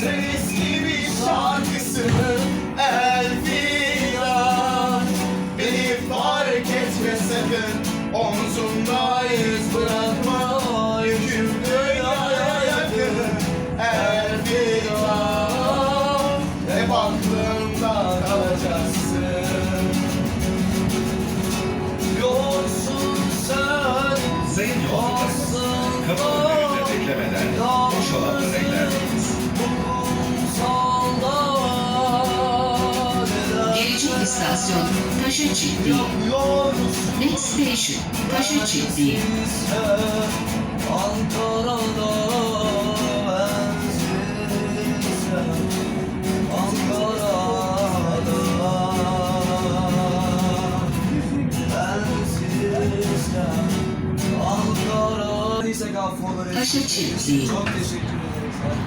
Sen eski bir şarkısını elvida Beni fark etme sakın. Omzumdayız bırakma Yüküm dünyaya yakın Elvida Hep aklımda kalacaksın. Yolsun sen Sayın yolcularımız, kapı önünde beklemeden boş olan beklerdeyiz. İstasyon Taşı Çiftliği. Next station Taşı Çiftliği. Ankara'da Ankara'da bensiz Ankara. Çok teşekkür ederim